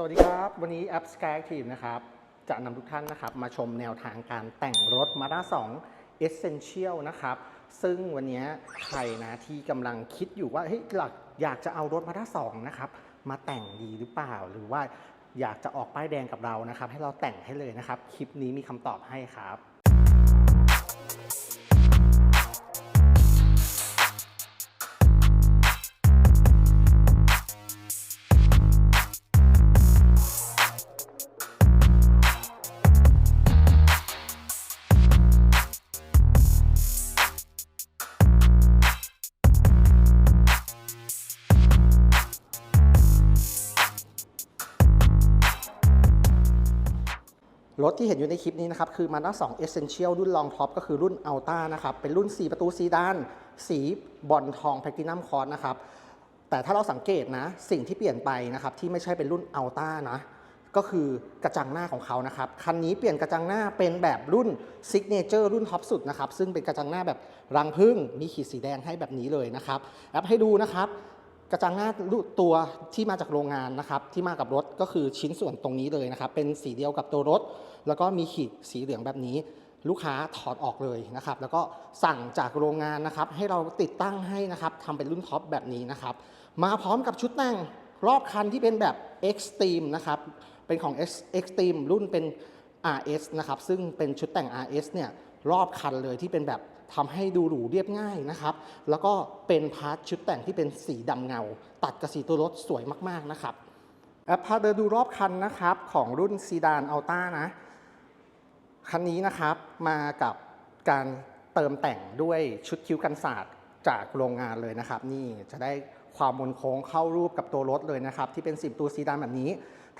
สวัสดีครับ วันนี้แอป Sky Active นะครับ จะนำทุกท่านนะครับ มาชมแนวทางการแต่งรถ Mazda 2 Essential นะครับ ซึ่งวันนี้ใครนะที่กำลังคิดอยู่ว่าเฮ้ยหลักอยากจะเอารถ Mazda 2 นะครับ มาแต่งดีหรือเปล่า หรือว่าอยากจะออกป้ายแดงกับเรานะครับ ให้เราแต่งให้เลยนะครับ คลิปนี้มีคำตอบให้ครับ รถที่เห็นอยู่ในคลิปนี้นะครับคือ Mazda 2 Essential รุ่น Long Top ก็คือรุ่น Alta นะครับเป็นรุ่น 4 ประตูซีดาน สีบอลทอง Platinum c o r นะครับแต่ถ้าเราสังเกตนะ สิ่งที่เปลี่ยนไปนะครับที่ไม่ใช่เป็นรุ่น Alta นะก็คือกระจังหน้าของเขานะครับคันนี้เปลี่ยนกระจังหน้าเป็นแบบรุ่น Signature รุ่นท็อปสุดนะครับซึ่งเป็นกระจังหน้าแบบรังผึ้งมีขีดสีแดงให้แบบนี้เลยนะครับแอปให้ดูนะครับ กระจังหน้าตัวที่มาจากโรงงานนะครับที่มากับรถก็คือชิ้นส่วนตรงนี้เลยนะครับ เป็นสีเดียวกับตัวรถ แล้วก็มีขีดสีเหลืองแบบนี้ ลูกค้าถอดออกเลยนะครับ แล้วก็สั่งจากโรงงานนะครับ ให้เราติดตั้งให้นะครับทำเป็นรุ่นท็อปแบบนี้นะครับ มาพร้อมกับชุดแต่งรอบคันที่เป็นแบบ Extreme นะครับ เป็นของ Extreme รุ่นเป็น RS นะครับ ซึ่งเป็นชุดแต่ง RS เนี่ย รอบคันเลยที่เป็นแบบทำให้ดูหรูเรียบง่ายนะครับ แล้วก็เป็นพาร์ทชุดแต่งที่เป็นสีดำเงา ตัดกับสีตัวรถสวยมากๆนะครับแอปพาเดินดูรอบคันนะครับของรุ่นซีดานอัลต้านะ คันนี้นะครับมากับการเติมแต่งด้วยชุดคิ้วกันศาสตร์ จากโรงงานเลยนะครับ นี่จะได้ความมนโค้งเข้ารูปกับตัวรถเลยนะครับ ที่เป็น10ตัวซีดานแบบนี้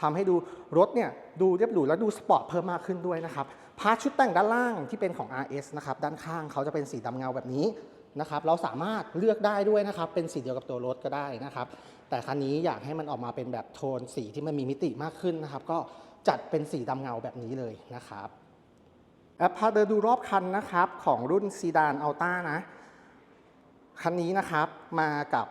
ทำให้ดูรถเนี่ยดูเรียบหรูและดูสปอร์ตเพิ่มมากขึ้นด้วยนะครับพาร์ทชุดแต่งด้านล่างที่เป็นของ RS นะครับด้านข้างเขาจะเป็นสีดำเงาแบบนี้นะครับเราสามารถเลือกได้ด้วยนะครับเป็นสีเดียวกับตัวรถก็ได้นะครับ แต่คันนี้อยากให้มันออกมาเป็นแบบโทนสีที่มันมีมิติมากขึ้นนะครับ ก็จัดเป็นสีดำเงาแบบนี้เลยนะครับแอปพาเดินดูรอบคันนะครับของรุ่นซีดานอัลต้านะ คันนี้นะครับมากับ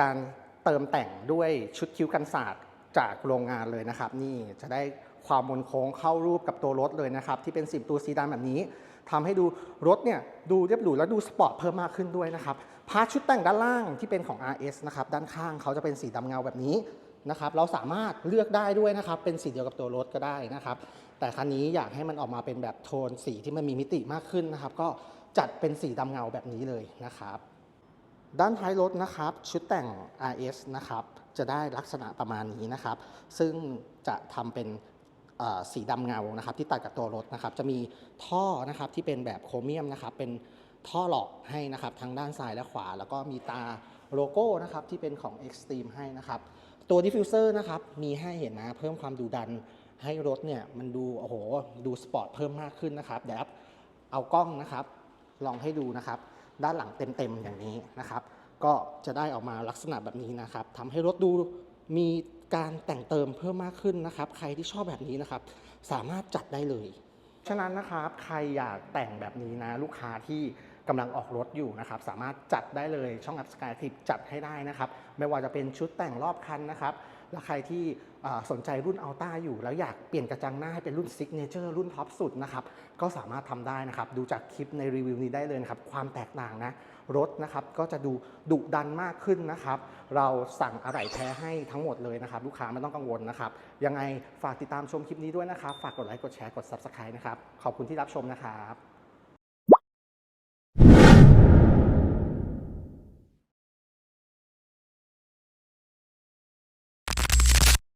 การเติมแต่งด้วยชุดคิ้วกันศาสตร์จากโรงงานเลยนะครับ นี่จะได้ความมนโค้งเข้ารูปกับตัวรถเลยนะครับ ที่เป็น 10 ตัวซีดานแบบนี้ทำให้ดูรถเนี่ยดูเรียบหรูและดูสปอร์ตเพิ่มมากขึ้นด้วยนะครับพาชุดแต่งด้านล่างที่เป็นของ RS นะครับด้านข้างเขาจะเป็นสีดำเงาแบบนี้นะครับเราสามารถเลือกได้ด้วยนะครับเป็นสีเดียวกับตัวรถก็ได้นะครับ แต่คันนี้อยากให้มันออกมาเป็นแบบโทนสีที่มันมีมิติมากขึ้นนะครับ ก็จัดเป็นสีดำเงาแบบนี้เลยนะครับ ด้านท้ายรถนะครับ ชุดแต่ง RS นะครับ จะได้ลักษณะประมาณนี้นะครับ ซึ่งจะทำเป็นสีดำเงานะครับ ที่ตัดกับตัวรถนะครับ จะมีท่อนะครับที่เป็นแบบโครเมียมนะครับ เป็นท่อหลอกให้นะครับทั้งด้านซ้ายและขวา แล้วก็มีตาโลโก้นะครับที่เป็นของ Extreme ให้นะครับ ตัวดิฟฟิวเซอร์นะครับมีให้เห็นนะเพิ่มความดูดันให้รถเนี่ยมันดูโอ้โหดูสปอร์ตเพิ่มมากขึ้นนะครับเดี๋ยวเอากล้องนะครับ ลองให้ดูนะครับ ด้านหลังเต็มๆอย่างนี้นะครับ ก็จะได้ออกมาลักษณะแบบนี้นะครับทำให้รถดูมีการแต่งเติมเพิ่มมากขึ้นนะครับ ใครที่ชอบแบบนี้นะครับ สามารถจัดได้เลย ฉะนั้นนะครับใครอยากแต่งแบบนี้นะลูกค้าที่ กำลังออกรถอยู่นะครับ สามารถจัดได้เลยช่องอัพสกายทิปจัดให้ได้นะครับ ไม่ว่าจะเป็นชุดแต่งรอบคันนะครับ และใครที่สนใจรุ่นอัลต้าอยู่ แล้วอยากเปลี่ยนกระจังหน้าให้เป็นรุ่นซิกเนเจอร์รุ่นท็อปสุดนะครับ ก็สามารถทำได้นะครับ ดูจากคลิปในรีวิวนี้ได้เลยนะครับ ความแตกต่างนะ รถนะครับก็จะดูดุดันมากขึ้นนะครับ เราสั่งอะไหล่แท้ให้ทั้งหมดเลยนะครับ ลูกค้าไม่ต้องกังวลนะครับ ยังไงฝากติดตามชมคลิปนี้ด้วยนะครับ ฝากกดไลค์กดแชร์กด Subscribe นะครับ ขอบคุณที่รับชมนะครับ